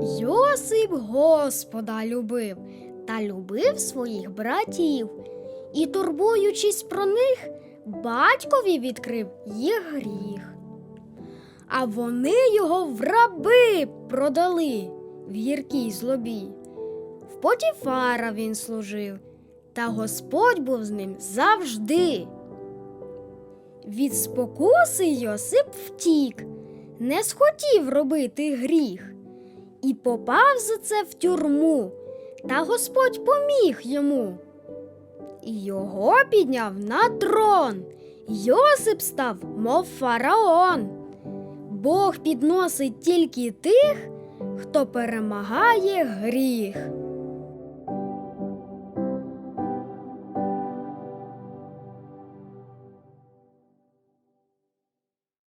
Йосип Господа любив та любив своїх братів, і, турбуючись про них, батькові відкрив їх гріх. А вони його в раби продали в гіркій злобі. В Потіфара він служив, та Господь був з ним завжди. Від спокуси Йосип втік, не схотів робити гріх, і попав за це в тюрму, та Господь поміг йому. І його підняв на трон. Йосип став, мов фараон. Бог підносить тільки тих, хто перемагає гріх.